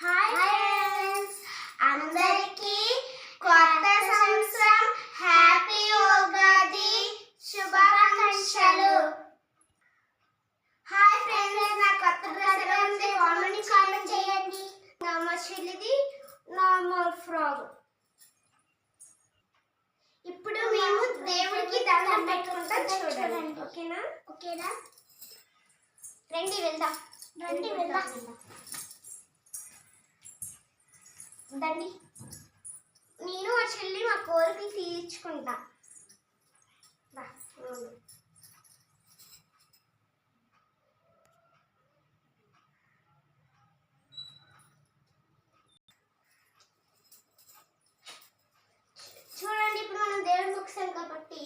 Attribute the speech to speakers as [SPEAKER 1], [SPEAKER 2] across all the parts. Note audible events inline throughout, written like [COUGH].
[SPEAKER 1] Hi friends అందరికీ కొత్త సంవత్సరం హ్యాపీ ఉగాది శుభాకాంక్షలు. హాయ్ ఫ్రెండ్స్ నా కొత్త డ్రెస్ ఎలా ఉంది. కామెంట్ కామెంట్ చేయండి. నా మా చెల్లిది. Normal frock. ఇప్పుడు మేము దేవుడికి దండం పెట్టుకుంటాం. చూడండి. ఓకేనా? ఓకేనా? రండి వెళ్దాం. రండి వెళ్దాం. దండి నేను మా చెల్లి మా కోరికలు తీర్చుకుంటా. చూడండి ఇప్పుడు మనం దేవుడు ముక్సాం కాబట్టి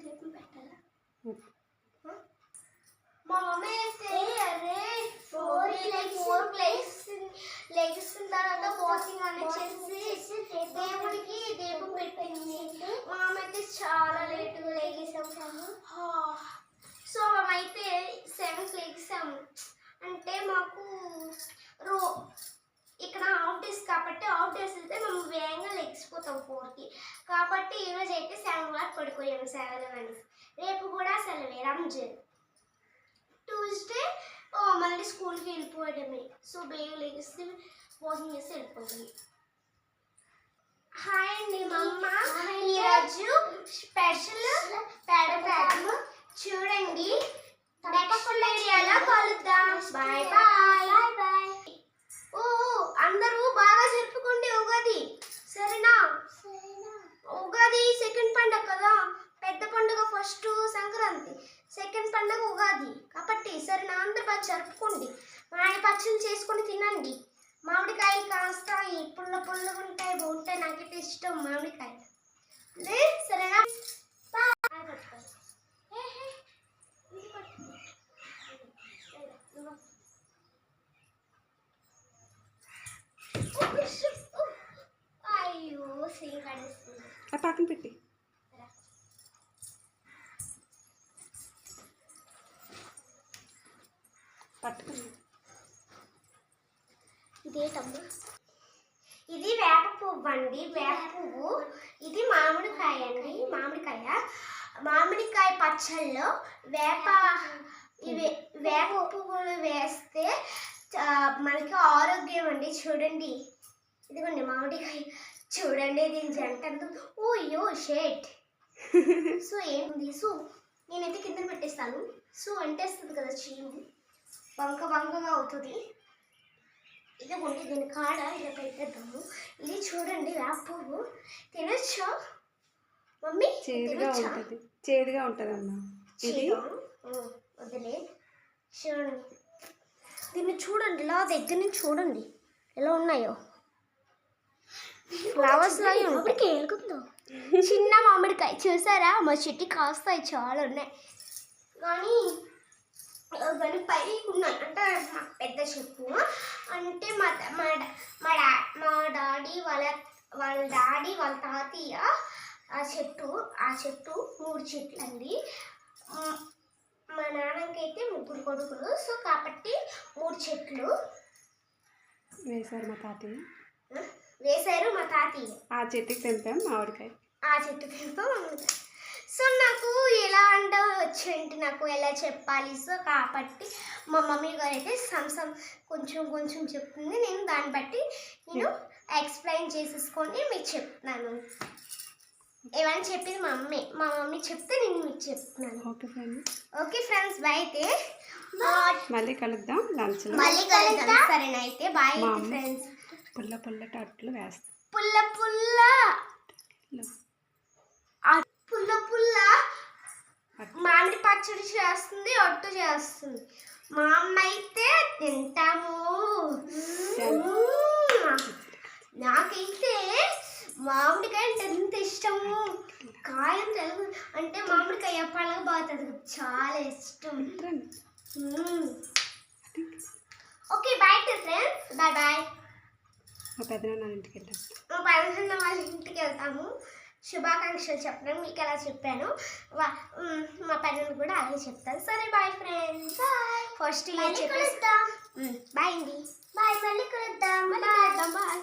[SPEAKER 1] దీపం పెట్టాలా? లెగిసిపోతాం ఫోర్కి కాబట్టి ఈరోజు అయితే సెవెన్ వరకు పడిపోయాము సెవెన్ అని రేపు కూడా సెలవే రంజాన్. ట్యూస్డే మళ్ళీ స్కూల్కి వెళ్ళిపోవడమే. సో బేగ లెగిస్తే వాకింగ్ చేసి వెళ్ళిపోతుంది హాయ్ అండి మా అమ్మ. ఈరోజు స్పెషల్ పెడతాము చూడండి నెక్స్ట్ వీడియోలో కలుద్దాం బాయ్ బాయ్ బాయ్ బాయ్ ఓ అందరూ బాగా జరుపుకోండి ఉగాది సరేనా ఉగాది సెకండ్ పండగ కదా పెద్ద పండుగ ఫస్ట్ సంక్రాంతి సెకండ్ పండుగ ఉగాది. కాబట్టి సరేనా నా బాగా జరుపుకోండి. మామిడి పచ్చళ్ళు చేసుకొని తినండి. మామిడికాయలు కాస్తాయి పుల్ల పుల్ల ఉంటాయి బాగుంటాయి. నాకైతే ఇష్టం మామిడికాయ సరేనా? అయ్యో సేమ్ కడేస్తుంది
[SPEAKER 2] ఆ పక్కన పెట్టి. పట్టుకుని
[SPEAKER 1] ఇదేటమ్మా ఇది వేప పువ్వు అండి. వేప పువ్వు. ఇది మామిడికాయ అండి. మామిడికాయ. మామిడికాయ పచ్చళ్ళలో వేప ఇవి వేప పువ్వులు వేస్తే మనకి ఆరోగ్యం అండి. చూడండి. ఇదిగోండి మామిడికాయ. చూడండి దీని జంట ఓ యో షేట్. [LAUGHS] సో ఏంది సో నేనైతే కింద పెట్టేస్తాను. సో అంటేస్తుంది కదా చీము. వంక వంకగా అవుతుంది. ఇదిగోండి దీని కాడ ఇలా పెట్టేద్దాము ఇది చూడండి వేప పువ్వు తినొచ్చా? మమ్మీ
[SPEAKER 2] చేదుగా? ఉంటుంది. చేదుగా ఉంటుంది అమ్మ ఇది
[SPEAKER 1] వదిలే. చూడండి. దీన్ని చూడండి ఇలా దగ్గర నుంచి చూడండి. ఎలా ఉన్నాయో. ఫ్లవర్స్ లాగా ఎలుగుతుందో చిన్న మామిడికాయ. చూసారా? మా చెట్టు కాస్తాయి చాలా ఉన్నాయి. కానీ కానీ పైకి ఉన్నాయి అంటే మా పెద్ద చెప్పు. అంటే మా మా డా- మా డా మా డాడీ వాళ్ళ వాళ్ళ డాడీ వాళ్ళ తాతయ్య ఆ చెట్టు ఆ చెట్టు మూడు చెట్లు అండి. మ్, నాన్నకైతే ముగ్గురు కొడుకులు. సో కాబట్టి మూడు చెట్లు.
[SPEAKER 2] వేశారు మా తాతయ్య.
[SPEAKER 1] వేశారు మా తాతయ్య.
[SPEAKER 2] ఆ చెట్టుకి తెంపాం మామిడికాయ.
[SPEAKER 1] ఆ చెట్టు తెంపం సో నాకు ఎలా అంటే వచ్చేంటి నాకు ఎలా చెప్పాలి? సో కాబట్టి మా మమ్మీ గారు అయితే సంసం కొంచెం కొంచెం చెప్తుంది. నేను దాన్ని బట్టి నేను ఎక్స్ప్లెయిన్ చేసేసుకొని మీకు చెప్తున్నాను. ఏమైనా చెప్పింది మా మమ్మీ? మా మమ్మీ చెప్తే నేను మీకు చెప్తున్నాను.
[SPEAKER 2] Okay friend.
[SPEAKER 1] Okay friends bye అయితే.
[SPEAKER 2] మళ్ళీ కలుద్దాం లంచ్లో
[SPEAKER 1] మళ్ళీ కలుద్దాం. సరేనా అయితే. బాయ్. ఫ్రెండ్స్.
[SPEAKER 2] పుల్ల పుల్ల అట్లు వేస్తాం.
[SPEAKER 1] పుల్ల పుల్ల ఆ పుల్ల పుల్ల మామిడి పచ్చడి చేస్తుంది ఒట్టు చేస్తుంది. మా అమ్మ అయితే తింటాము. నాకైతే మామిడికాయ అంటే ఎంత ఇష్టము. కాయం తెలుగు అంటే మామిడికాయ పలగబోతుంది. చాలా ఇష్టం. Okay bye friends bye bye
[SPEAKER 2] మా పెద్దనాన్న ఇంటికి
[SPEAKER 1] మా వాళ్ళ ఇంటికి వెళ్తాము. శుభాకాంక్షలు చెప్పడం మీకు ఎలా చెప్పాను మ్, పెద్దలు కూడా అలాగే చెప్తాను. సరే bye friends bye first year చెప్పేస్తాం బాయ్ అండి. బాయ్ మళ్ళీ కలుద్దాం. కలుద్దాం బాయ్